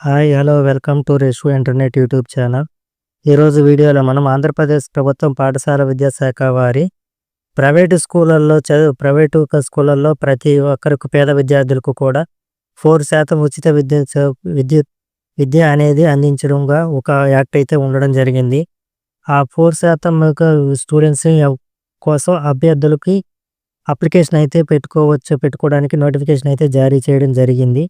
Hi hello welcome to Reshu internet YouTube channel ఈరోజు వీడియోలో మనం ఆంధ్రప్రదేశ్ ప్రభుత్వం పాఠశాల విద్యాశాఖ వారి ప్రైవేటు స్కూళ్ళల్లో చదువు ప్రైవేటు స్కూళ్ళల్లో ప్రతి ఒక్కరికి పేద విద్యార్థులకు కూడా ఫోర్ శాతం ఉచిత విద్య విద్యుత్ విద్య అనేది అందించడంగా ఒక యాక్ట్ అయితే ఉండడం జరిగింది. ఆ ఫోర్ శాతం స్టూడెంట్స్ కోసం అభ్యర్థులకి అప్లికేషన్ అయితే పెట్టుకోవచ్చు పెట్టుకోవడానికి నోటిఫికేషన్ అయితే జారీ చేయడం జరిగింది.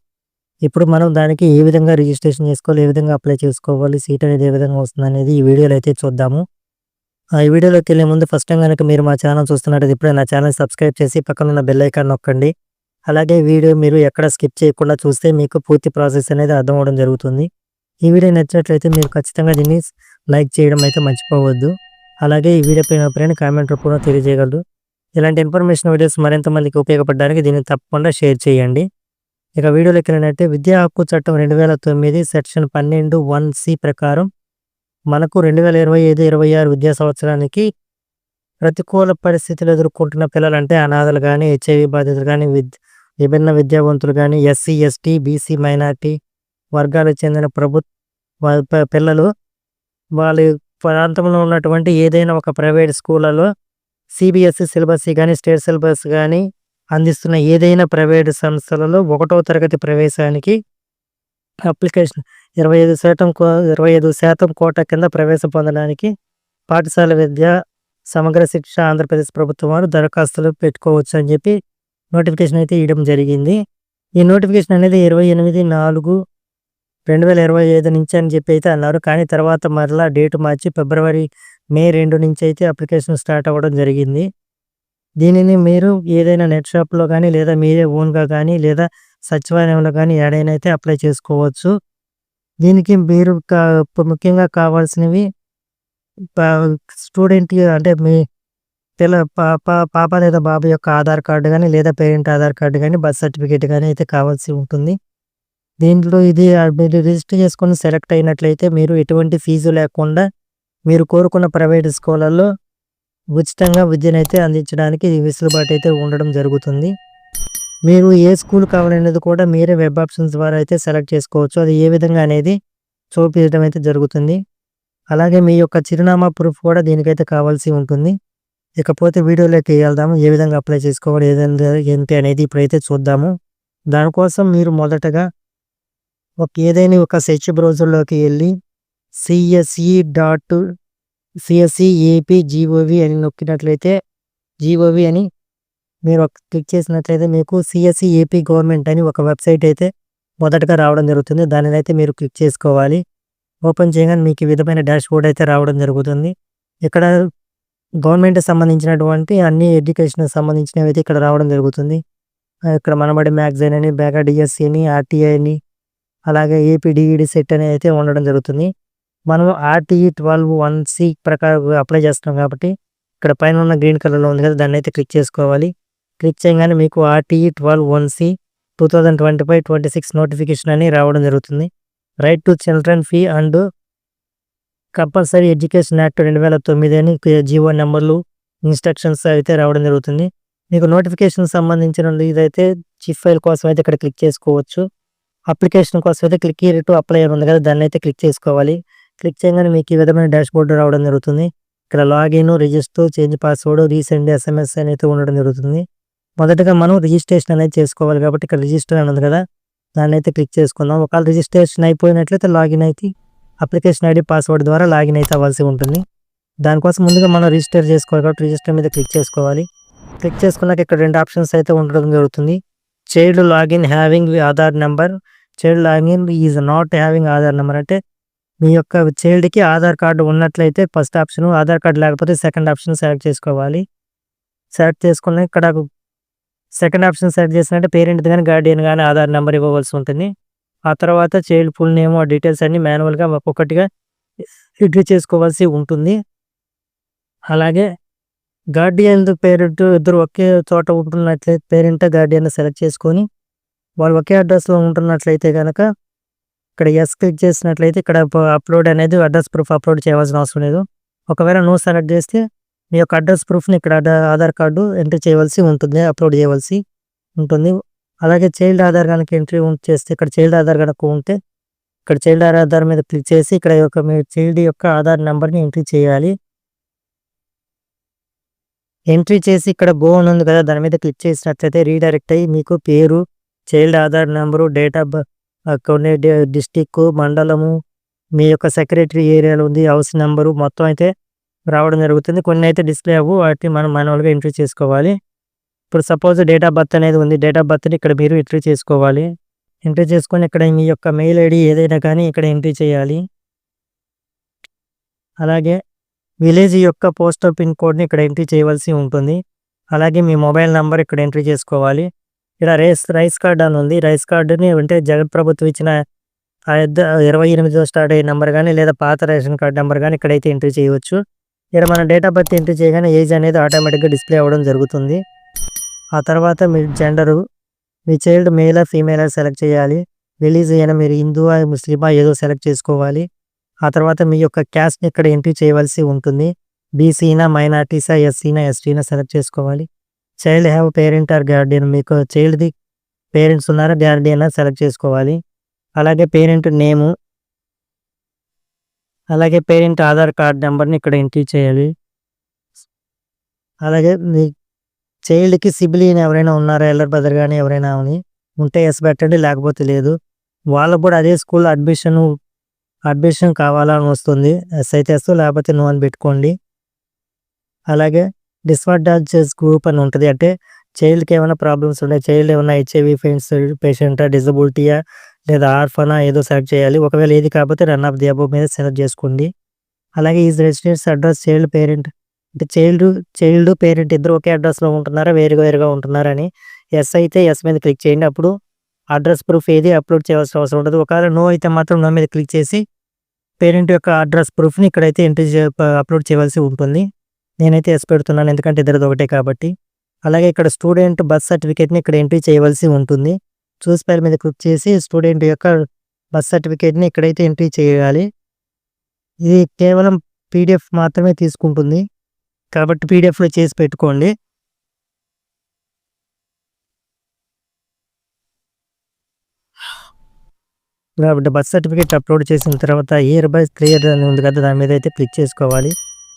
ఇప్పుడు మనం దానికి ఏ విధంగా రిజిస్ట్రేషన్ చేసుకోవాలి ఏ విధంగా అప్లై చేసుకోవాలి సీట్ అనేది ఏ విధంగా వస్తుంది అనేది ఈ వీడియోలో అయితే చూద్దాము. ఆ ఈ వీడియోలోకి వెళ్ళే ముందు ఫస్ట్ టైం కనుక మీరు మా ఛానల్ చూస్తున్నట్టు ఇప్పుడే నా ఛానల్ సబ్స్క్రైబ్ చేసి పక్కన ఉన్న బెల్ ఐకాన్ నొక్కండి. అలాగే వీడియో మీరు ఎక్కడ స్కిప్ చేయకుండా చూస్తే మీకు పూర్తి ప్రాసెస్ అనేది అర్థం అవడం జరుగుతుంది. ఈ వీడియో నచ్చినట్లయితే మీరు ఖచ్చితంగా దీన్ని లైక్ చేయడం అయితే మర్చిపోవద్దు. అలాగే ఈ వీడియో పైన పైన కామెంట్ రూపంలో తెలియజేయగలరు. ఇలాంటి ఇన్ఫర్మేషన్ వీడియోస్ మరింత మందికి ఉపయోగపడడానికి దీన్ని తప్పకుండా షేర్ చేయండి. ఇక వీడియోలోకి వెళ్ళినట్టే విద్యా హక్కు చట్టం రెండు వేల తొమ్మిది సెక్షన్ పన్నెండు వన్ సి ప్రకారం మనకు రెండు వేల ఇరవై ఐదు ఇరవై ఆరు విద్యా సంవత్సరానికి ప్రతికూల పరిస్థితులు ఎదుర్కొంటున్న పిల్లలంటే అనాథలు కానీ హెచ్ఐవి బాధితులు కానీ విద్ విభిన్న విద్యావంతులు కానీ ఎస్సీ ఎస్టీ బీసీ మైనార్టీ వర్గాలకు చెందిన ప్రభుత్వ పిల్లలు వాళ్ళ ప్రాంతంలో ఉన్నటువంటి ఏదైనా ఒక ప్రైవేట్ స్కూళ్ళలో సిబిఎస్ఈ సిలబస్ కానీ స్టేట్ సిలబస్ కానీ అందిస్తున్న ఏదైనా ప్రైవేటు సంస్థలలో ఒకటో తరగతి ప్రవేశానికి అప్లికేషన్ ఇరవై ఐదు శాతం కో ఇరవై ఐదు శాతం కోట కింద ప్రవేశం పొందడానికి పాఠశాల విద్య సమగ్ర శిక్ష ఆంధ్రప్రదేశ్ ప్రభుత్వం వారు దరఖాస్తులు పెట్టుకోవచ్చు అని చెప్పి నోటిఫికేషన్ అయితే ఇవ్వడం జరిగింది. ఈ నోటిఫికేషన్ అనేది ఇరవై ఎనిమిది నాలుగు రెండు వేల ఇరవై ఐదు నుంచి అని చెప్పి అయితే అన్నారు. కానీ తర్వాత మరలా డేట్ మార్చి ఫిబ్రవరి మే రెండు నుంచి అయితే అప్లికేషన్ స్టార్ట్ అవ్వడం జరిగింది. దీనిని మీరు ఏదైనా నెట్ షాప్లో కానీ లేదా మీరే ఓన్గా కానీ లేదా సచివాలయంలో కానీ ఎడైనా అయితే అప్లై చేసుకోవచ్చు. దీనికి మీరు కా- ముఖ్యంగా కావాల్సినవి స్టూడెంట్ అంటే మీ పిల్ల పాప పాప లేదా బాబు యొక్క ఆధార్ కార్డు కానీ లేదా పేరెంట్ ఆధార్ కార్డు కానీ బర్త్ సర్టిఫికేట్ కానీ అయితే కావాల్సి ఉంటుంది. దీంట్లో ఇది మీరు రిజిస్టర్ చేసుకొని సెలెక్ట్ అయినట్లయితే మీరు ఎటువంటి ఫీజు లేకుండా మీరు కోరుకున్న ప్రైవేట్ స్కూళ్ళల్లో ఉచితంగా విద్యనైతే అందించడానికి వెసులుబాటు అయితే ఉండడం జరుగుతుంది. మీరు ఏ స్కూల్ కావాలనేది కూడా మీరే వెబ్ ఆప్షన్స్ ద్వారా అయితే సెలెక్ట్ చేసుకోవచ్చు. అది ఏ విధంగా అనేది చూపించడం అయితే జరుగుతుంది. అలాగే మీ యొక్క చిరునామా ప్రూఫ్ కూడా దీనికైతే కావాల్సి ఉంటుంది. ఇకపోతే వీడియోలోకి వెళ్దాము. ఏ విధంగా అప్లై చేసుకోవాలి? ఏదైనా ఏంటి అనేది ఇప్పుడైతే చూద్దాము. దానికోసం మీరు మొదటగా ఒక ఏదైనా ఒక సెర్చ్ బ్రౌజర్లోకి వెళ్ళి CSE dot CSC AP GOV అని నొక్కినట్లయితే జీఓవి అని మీరు ఒక క్లిక్ చేసినట్లయితే మీకు సిఎస్సి ఏపీ గవర్నమెంట్ అని ఒక వెబ్సైట్ అయితే మొదటగా రావడం జరుగుతుంది. దానిని అయితే మీరు క్లిక్ చేసుకోవాలి. ఓపెన్ చేయగానే మీకు ఈ విధమైన డాష్ బోర్డ్ అయితే రావడం జరుగుతుంది. ఇక్కడ గవర్నమెంట్ సంబంధించినటువంటి అన్ని ఎడ్యుకేషన్ సంబంధించినవి అయితే ఇక్కడ రావడం జరుగుతుంది. ఇక్కడ మనబడి మ్యాగజైన్ అని బేగా డిఎస్సి అని ఆర్టీఐ అని అలాగే ఏపీ డిఈడి సెట్ అని అయితే ఉండడం జరుగుతుంది. మనం ఆర్టీఈ ట్వెల్వ్ వన్ సి ప్రకారం అప్లై చేస్తున్నాం కాబట్టి ఇక్కడ పైన ఉన్న గ్రీన్ కలర్లో ఉంది కదా దాన్ని అయితే క్లిక్ చేసుకోవాలి. క్లిక్ చేయగానే మీకు RTE twelve one C two thousand twenty five twenty six notification అని రావడం జరుగుతుంది. Right to children free and compulsory education act రెండు వేల తొమ్మిది అని జీవో నెంబర్లు ఇన్స్ట్రక్షన్స్ అయితే రావడం జరుగుతుంది. మీకు నోటిఫికేషన్ సంబంధించిన ఇదైతే చిఫ్ ఫైల్ కోసం అయితే ఇక్కడ క్లిక్ చేసుకోవచ్చు. అప్లికేషన్ కోసం అయితే క్లిక్ here టు అప్లై ఉంది కదా దాన్ని అయితే క్లిక్ చేసుకోవాలి. క్లిక్ చేయగానే మీకు ఈ విధమైన డాష్ బోర్డు రావడం జరుగుతుంది. ఇక్కడ login register change password resend SMS అని అయితే ఉండడం జరుగుతుంది. మొదటగా మనం రిజిస్ట్రేషన్ అనేది చేసుకోవాలి కాబట్టి ఇక్కడ రిజిస్టర్ అని ఉంది కదా దాన్ని అయితే క్లిక్ చేసుకుందాం. ఒకవేళ రిజిస్ట్రేషన్ అయిపోయినట్లయితే లాగిన్ అయితే అప్లికేషన్ ఐడి పాస్వర్డ్ ద్వారా లాగిన్ అయితే అవ్వాల్సి ఉంటుంది. దానికోసం ముందుగా మనం రిజిస్టర్ చేసుకోవాలి కాబట్టి రిజిస్టర్ మీద క్లిక్ చేసుకోవాలి. క్లిక్ చేసుకున్నాక ఇక్కడ రెండు ఆప్షన్స్ అయితే ఉండడం జరుగుతుంది. Child login having Aadhaar number child login is not having Aadhaar number అంటే మీ యొక్క చైల్డ్కి ఆధార్ కార్డు ఉన్నట్లయితే ఫస్ట్ ఆప్షన్ ఆధార్ కార్డు లేకపోతే సెకండ్ ఆప్షన్ సెలెక్ట్ చేసుకోవాలి. సెలెక్ట్ చేసుకుని ఇక్కడ సెకండ్ ఆప్షన్ సెలెక్ట్ చేసినట్టే పేరెంట్ కానీ గార్డియన్ కానీ ఆధార్ నెంబర్ ఇవ్వవలసి ఉంటుంది. ఆ తర్వాత చైల్డ్ ఫుల్ నేమ్ ఆ డీటెయిల్స్ అన్ని మాన్యువల్గా ఒక్కొక్కటిగా ఎంట్రీ చేసుకోవాల్సి ఉంటుంది. అలాగే గార్డియన్ పేరెంట్ ఇద్దరు ఒకే చోట ఉంటున్నట్లయితే పేరెంట్ గార్డియన్ సెలెక్ట్ చేసుకొని వాళ్ళు ఒకే అడ్రస్లో ఉంటున్నట్లయితే కనుక ఇక్కడ ఎస్ క్లిక్ చేసినట్లయితే ఇక్కడ అప్లోడ్ అనేది అడ్రస్ ప్రూఫ్ అప్లోడ్ చేయవలసిన అవసరం లేదు. ఒకవేళ నో సెలెక్ట్ చేస్తే మీ యొక్క అడ్రస్ ప్రూఫ్ని ఇక్కడ ఆధార్ కార్డు ఎంట్రీ చేయవలసి ఉంటుంది అప్లోడ్ చేయవలసి ఉంటుంది. అలాగే చైల్డ్ ఆధార్ కనుక ఎంట్రీ చేస్తే ఇక్కడ చైల్డ్ ఆధార్ కనుక ఉంటే ఇక్కడ చైల్డ్ ఆధార్ మీద క్లిక్ చేసి ఇక్కడ యొక్క మీ చైల్డ్ యొక్క ఆధార్ నెంబర్ని ఎంట్రీ చేయాలి. ఎంట్రీ చేసి ఇక్కడ గో అని ఉంది కదా దాని మీద క్లిక్ చేసినట్లయితే రీడైరెక్ట్ అయ్యి మీకు పేరు child Aadhaar number date of కొన్ని డిస్టిక్ మండలము మీ యొక్క సెక్రటరీ ఏరియాలో ఉంది హౌస్ నెంబరు మొత్తం అయితే రావడం జరుగుతుంది. కొన్ని అయితే డిస్ప్లే అవ్వు వాటిని మనం మాన్యువల్గా ఎంట్రీ చేసుకోవాలి. ఇప్పుడు సపోజ్ డేట్ ఆఫ్ బర్త్ అనేది ఉంది డేట్ ఆఫ్ బర్త్ని ఇక్కడ మీరు ఎంట్రీ చేసుకోవాలి. ఎంట్రీ చేసుకొని ఇక్కడ మీ యొక్క మెయిల్ ఐడి ఏదైనా కానీ ఇక్కడ ఎంట్రీ చేయాలి. అలాగే విలేజ్ యొక్క పోస్టల్ పిన్ కోడ్ని ఇక్కడ ఎంట్రీ చేయవలసి ఉంటుంది. అలాగే మీ మొబైల్ నెంబర్ ఇక్కడ ఎంట్రీ చేసుకోవాలి. ఇక్కడ రైస్ రైస్ కార్డ్ అని ఉంది. రైస్ కార్డుని అంటే జగన్ ప్రభుత్వం ఇచ్చిన ఇరవై ఎనిమిదిలో స్టార్ట్ అయ్యే నెంబర్ కానీ లేదా పాత రేషన్ కార్డ్ నెంబర్ కానీ ఇక్కడైతే ఎంట్రీ చేయవచ్చు. ఇక్కడ మన డేట్ ఆఫ్ బర్త్ ఎంట్రీ చేయగానే ఏజ్ అనేది ఆటోమేటిక్గా డిస్ప్లే అవ్వడం జరుగుతుంది. ఆ తర్వాత మీ జెండరు మీ చైల్డ్ మేలా ఫీమేలా సెలెక్ట్ చేయాలి. రిలీజ్ అయిన మీరు హిందువా ముస్లిమా ఏదో సెలెక్ట్ చేసుకోవాలి. ఆ తర్వాత మీ యొక్క క్యాస్ట్ని ఇక్కడ ఎంట్రీ చేయవలసి ఉంటుంది. బీసీనా మైనార్టీసా ఎస్సీనా ఎస్టీనా సెలెక్ట్ చేసుకోవాలి. Child have parent or guardian మీకు చైల్డ్ది పేరెంట్స్ ఉన్నారా? గార్డియన్ సెలెక్ట్ చేసుకోవాలి. అలాగే పేరెంట్ నేము అలాగే పేరెంట్ ఆధార్ కార్డ్ నెంబర్ని ఇక్కడ ఎంట్రీ చేయాలి. అలాగే మీ చైల్డ్కి సిబిలియన్ ఎవరైనా ఉన్నారా? ఎల్లర్ బ్రదర్ కానీ ఎవరైనా అని ఉంటే ఎస్ పెట్టండి లేకపోతే లేదు. వాళ్ళకు కూడా అదే స్కూల్ అడ్మిషన్ అడ్మిషన్ కావాలని వస్తుంది. ఎస్ అయితే లేకపోతే నో అని పెట్టుకోండి. అలాగే డిస్అడ్వాంటేజెస్ గ్రూప్ అని ఉంటుంది. అంటే చైల్డ్కి ఏమైనా ప్రాబ్లమ్స్ ఉన్నాయి చైల్డ్ ఏమైనా హెచ్ఐవి ఫెయిన్స్ పేషెంటా డిజబిలిటీయా లేదా ఆర్ఫనా ఏదో సెలెక్ట్ చేయాలి. ఒకవేళ ఏది కాకపోతే రన్ ఆఫ్ ది అబో మీద సెలెక్ట్ చేసుకోండి. అలాగే is residence address child parent అంటే చైల్డ్ చైల్డ్ పేరెంట్ ఇద్దరు ఒకే అడ్రస్లో ఉంటున్నారా వేరుగా వేరుగా ఉంటున్నారని ఎస్ అయితే ఎస్ మీద క్లిక్ చేయండి. అప్పుడు అడ్రస్ ప్రూఫ్ ఏది అప్లోడ్ చేయాల్సిన అవసరం ఉండదు. ఒకవేళ నో అయితే మాత్రం నో మీద క్లిక్ చేసి పేరెంట్ యొక్క అడ్రస్ ప్రూఫ్ని ఇక్కడైతే ఎంట్రీ అప్లోడ్ చేయవలసి ఉంటుంది. నేనైతే ఎస్ పెడుతున్నాను ఎందుకంటే ఇద్దరిది ఒకటే కాబట్టి. అలాగే ఇక్కడ స్టూడెంట్ బర్త్ సర్టిఫికేట్ని ఇక్కడ ఎంట్రీ చేయవలసి ఉంటుంది. చూస్ పేరు మీద క్లిక్ చేసి స్టూడెంట్ యొక్క బర్త్ సర్టిఫికేట్ని ఇక్కడైతే ఎంట్రీ చేయాలి. ఇది కేవలం పీడిఎఫ్ మాత్రమే తీసుకుంటుంది. కాబట్టి పీడిఎఫ్లో చేసి పెట్టుకోండి. కాబట్టి బర్త్ సర్టిఫికేట్ అప్లోడ్ చేసిన తర్వాత ఇయర్ బై క్లియర్ అని ఉంది కదా దాని మీద అయితే క్లిక్ చేసుకోవాలి.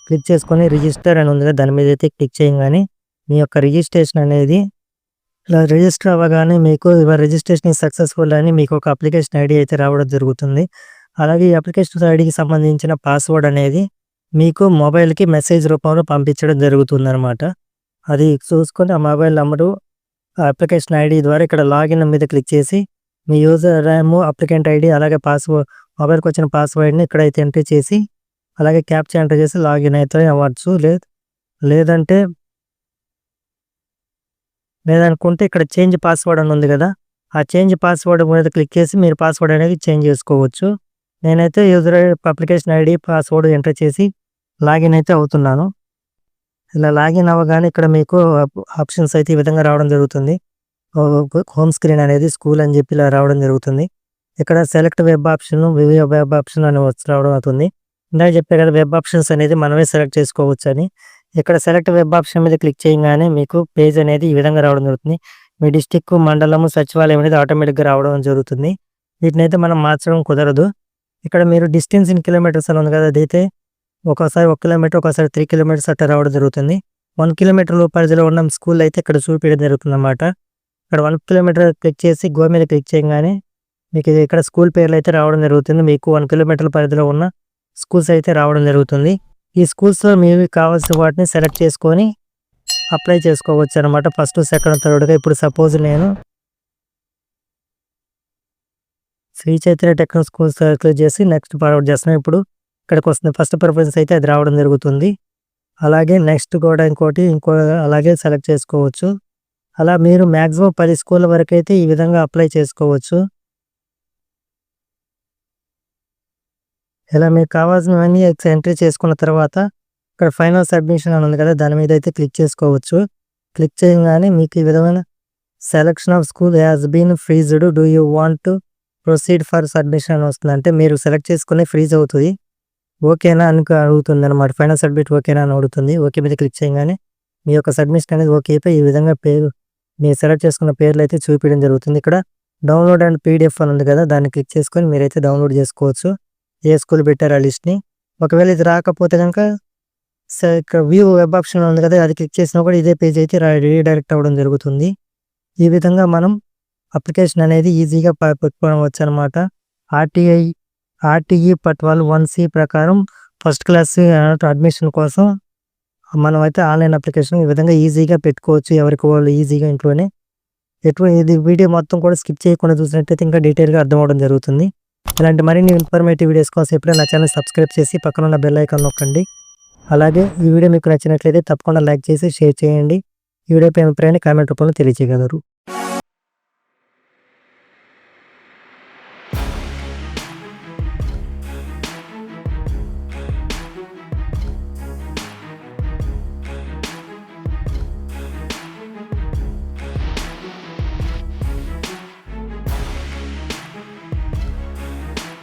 క్లిక్ చేసుకొని రిజిస్టర్ అని ఉంది కదా దాని మీద అయితే క్లిక్ చేయగానే మీ యొక్క రిజిస్ట్రేషన్ అనేది ఇలా రిజిస్టర్ అవ్వగానే మీకు రిజిస్ట్రేషన్ సక్సెస్ఫుల్ అని మీకు ఒక అప్లికేషన్ ఐడి అయితే రావడం జరుగుతుంది. అలాగే ఈ అప్లికేషన్ ఐడికి సంబంధించిన పాస్వర్డ్ అనేది మీకు మొబైల్కి మెసేజ్ రూపంలో పంపించడం జరుగుతుంది అనమాట అది చూసుకొని ఆ మొబైల్ నెంబరు అప్లికేషన్ ఐడి ద్వారా ఇక్కడ లాగిన్ మీద క్లిక్ చేసి మీ యూజర్ ర్యామ్ అప్లికెంట్ ఐడి అలాగే పాస్వర్డ్ మొబైల్కి వచ్చిన పాస్వర్డ్ని ఇక్కడైతే ఎంట్రీ చేసి అలాగే క్యాప్చర్ ఎంటర్ చేసి లాగిన్ అయితే అవ్వచ్చు లేదు లేదంటే లేదనుకుంటే ఇక్కడ చేంజ్ పాస్వర్డ్ అని ఉంది కదా ఆ చేంజ్ పాస్వర్డ్ మీద క్లిక్ చేసి మీరు పాస్వర్డ్ అనేది చేంజ్ చేసుకోవచ్చు. నేనైతే user application ID password enter చేసి లాగిన్ అయితే అవుతున్నాను. ఇలా లాగిన్ అవ్వగానే ఇక్కడ మీకు ఆప్షన్స్ అయితే ఈ విధంగా రావడం జరుగుతుంది. హోమ్ స్క్రీన్ అనేది స్కూల్ అని చెప్పి ఇలా రావడం జరుగుతుంది. ఇక్కడ select web option web option అని వచ్చి రావడం అవుతుంది. ఇందాక చెప్పే కదా వెబ్ ఆప్షన్స్ అనేది మనమే సెలెక్ట్ చేసుకోవచ్చు అని ఇక్కడ సెలెక్ట్ వెబ్ ఆప్షన్ మీద క్లిక్ చేయగానే మీకు పేజ్ అనేది ఈ విధంగా రావడం జరుగుతుంది. మీ డిస్టిక్ మండలము సచివాలయం అనేది ఆటోమేటిక్గా రావడం జరుగుతుంది. వీటిని అయితే మనం మార్చడం కుదరదు. ఇక్కడ మీరు డిస్టెన్స్ ఇన్ కిలోమీటర్స్ అని ఉంది కదా అదైతే ఒకసారి ఒక కిలోమీటర్ ఒకసారి త్రీ కిలోమీటర్స్ అట్లా రావడం జరుగుతుంది. వన్ కిలోమీటర్ పరిధిలో ఉన్న స్కూల్ అయితే ఇక్కడ చూపించడం జరుగుతుంది అన్నమాట ఇక్కడ వన్ కిలోమీటర్ క్లిక్ చేసి గో మీద క్లిక్ చేయగానే మీకు ఇక్కడ స్కూల్ పేర్లు అయితే రావడం జరుగుతుంది. మీకు వన్ కిలోమీటర్ల పరిధిలో ఉన్న స్కూల్స్ అయితే రావడం జరుగుతుంది. ఈ స్కూల్స్లో మీకు కావాల్సిన వాటిని సెలెక్ట్ చేసుకొని అప్లై చేసుకోవచ్చు అనమాట ఫస్ట్ సెకండ్ థర్డ్గా ఇప్పుడు సపోజ్ నేను Sri Chaitanya techno schools select చేసి నెక్స్ట్ ఫార్వర్డ్ చేస్తున్నాను ఇప్పుడు ఇక్కడికి వస్తుంది ఫస్ట్ ప్రిఫరెన్స్ అయితే అది రావడం జరుగుతుంది. అలాగే నెక్స్ట్ కూడా ఇంకోటి ఇంకో అలాగే సెలెక్ట్ చేసుకోవచ్చు. అలా మీరు మ్యాక్సిమం పది స్కూల్ వరకు అయితే ఈ విధంగా అప్లై చేసుకోవచ్చు. ఇలా మీకు కావాల్సినవన్నీ ఎంట్రీ చేసుకున్న తర్వాత ఇక్కడ ఫైనల్ సబ్మిషన్ అని ఉంది కదా దాని మీద అయితే క్లిక్ చేసుకోవచ్చు. క్లిక్ చేయగానే మీకు ఈ విధమైన selection of school has been freezed. Do you want to proceed for submission అని వస్తుంది. అంటే మీరు సెలెక్ట్ చేసుకునే ఫ్రీజ్ అవుతుంది. ఓకేనా అని అడుగుతుంది అనమాట ఫైనల్ సబ్మిట్ ఓకేనా అని అడుగుతుంది. ఓకే మీద క్లిక్ చేయగానే మీ యొక్క సబ్మిషన్ అనేది ఓకే అయిపోయి ఈ విధంగా పేరు మీరు సెలెక్ట్ చేసుకున్న పేర్లు అయితే చూపించడం జరుగుతుంది. ఇక్కడ డౌన్లోడ్ అండ్ పీడిఎఫ్ అని ఉంది కదా దాన్ని క్లిక్ చేసుకొని మీరైతే డౌన్లోడ్ చేసుకోవచ్చు. ఏ స్కూల్ పెట్టారు ఆ లిస్ట్ని? ఒకవేళ ఇది రాకపోతే కనుక ఇక్కడ వ్యూ వెబ్ ఆప్షన్ ఉంది కదా అది క్లిక్ చేసినా కూడా ఇదే పేజ్ అయితే రీడైరెక్ట్ అవ్వడం జరుగుతుంది. ఈ విధంగా మనం అప్లికేషన్ అనేది ఈజీగా ప- పెట్టుకోవచ్చు అనమాట RTI RTE twelve one C ప్రకారం ఫస్ట్ క్లాస్ అడ్మిషన్ కోసం మనం అయితే ఆన్లైన్ అప్లికేషన్ ఈ విధంగా ఈజీగా పెట్టుకోవచ్చు ఎవరికి వాళ్ళు ఈజీగా ఇంట్లోనే. ఎటు ఇది వీడియో మొత్తం కూడా స్కిప్ చేయకుండా చూసినట్టయితే ఇంకా డీటెయిల్గా అర్థం అవడం జరుగుతుంది. ఇలాంటి మరిన్ని ఇన్ఫర్మేటివ్ వీడియోస్ కోసం ఎప్పుడైనా నా ఛానల్ సబ్స్క్రైబ్ చేసి పక్కన ఉన్న బెల్ ఐకాన్ నొక్కండి. అలాగే ఈ వీడియో మీకు నచ్చినట్లయితే తప్పకుండా లైక్ చేసి షేర్ చేయండి. ఈ వీడియోపై అభిప్రాయాన్ని కామెంట్ రూపంలో తెలియజేయగలరు.